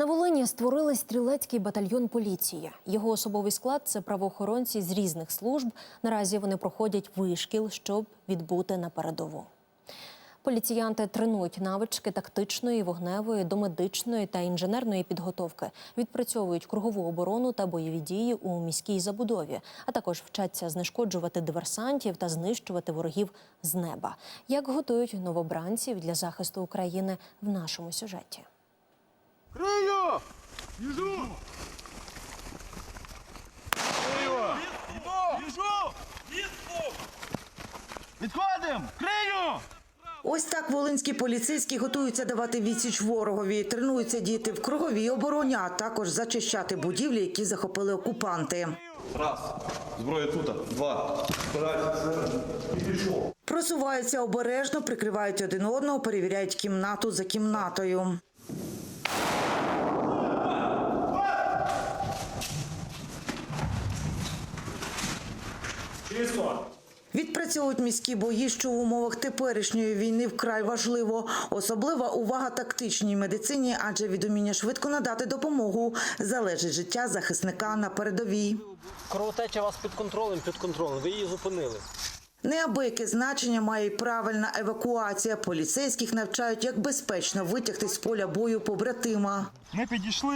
На Волині створили стрілецький батальйон поліції. Його особовий склад це правоохоронці з різних служб. Наразі вони проходять вишкіл, щоб відбути на передову. Поліціянти тренують навички тактичної, вогневої, домедичної та інженерної підготовки, відпрацьовують кругову оборону та бойові дії у міській забудові, а також вчаться знешкоджувати диверсантів та знищувати ворогів з неба. Як готують новобранців для захисту України в нашому сюжеті. Крию! Біжу! Крию! Біжу! Відходим! Крию! Ось так волинські поліцейські готуються давати відсіч ворогові, тренуються діти в круговій обороні, а також зачищати будівлі, які захопили окупанти. Раз. Зброя тут. Два. І пішов. Просуваються обережно, прикривають один одного, перевіряють кімнату за кімнатою. Відпрацьовують міські бої, що в умовах теперішньої війни вкрай важливо. Особлива увага тактичній медицині, адже від уміння швидко надати допомогу залежить життя захисника на передовій. Кровотеча вас під контролем, під контролем. Ви її зупинили. Неабияке значення має й правильна евакуація. Поліцейських навчають, як безпечно витягти з поля бою побратима. Ми підійшли,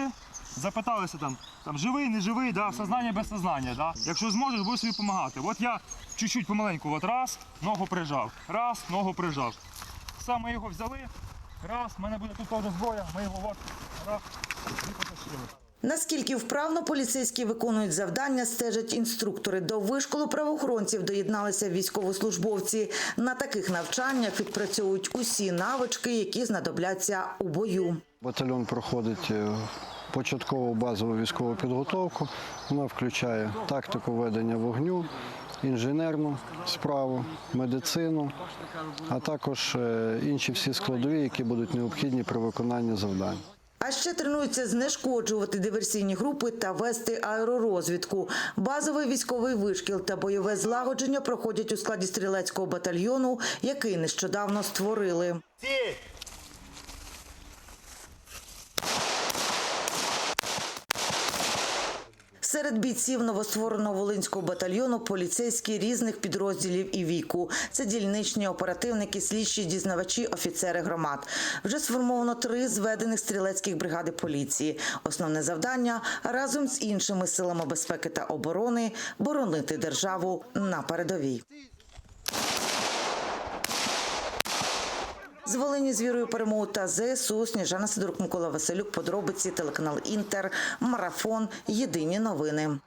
запиталися там, там живий, не живий, да, сознання без сознання. Да? Якщо зможеш, будеш собі допомагати. От я чуть-чуть помаленьку, от раз, ногу прижав, раз, ногу прижав. Саме його взяли, раз, в мене буде тут теж зброя, ми його от, раз, і потащили. Наскільки вправно поліцейські виконують завдання, стежать інструктори. До вишколу правоохоронців доєдналися військовослужбовці. На таких навчаннях відпрацьовують усі навички, які знадобляться у бою. Батальйон проходить е, початкову базову військову підготовку. Вона включає тактику ведення вогню, інженерну справу, медицину, а також е, інші всі складові, які будуть необхідні при виконанні завдань. А ще тренуються знешкоджувати диверсійні групи та вести аеророзвідку. Базовий військовий вишкіл та бойове злагодження проходять у складі стрілецького батальйону, який нещодавно створили. Серед бійців новоствореного волинського батальйону поліцейські різних підрозділів і віку. Це дільничні оперативники, слідчі, дізнавачі, офіцери громад. Вже сформовано три зведених стрілецьких бригади поліції. Основне завдання разом з іншими силами безпеки та оборони боронити державу на передовій. З Волині з вірою перемогу та ЗСУ Сніжана Сидорук, Микола Василюк. Подробиці телеканал Інтер. Марафон. Єдині новини.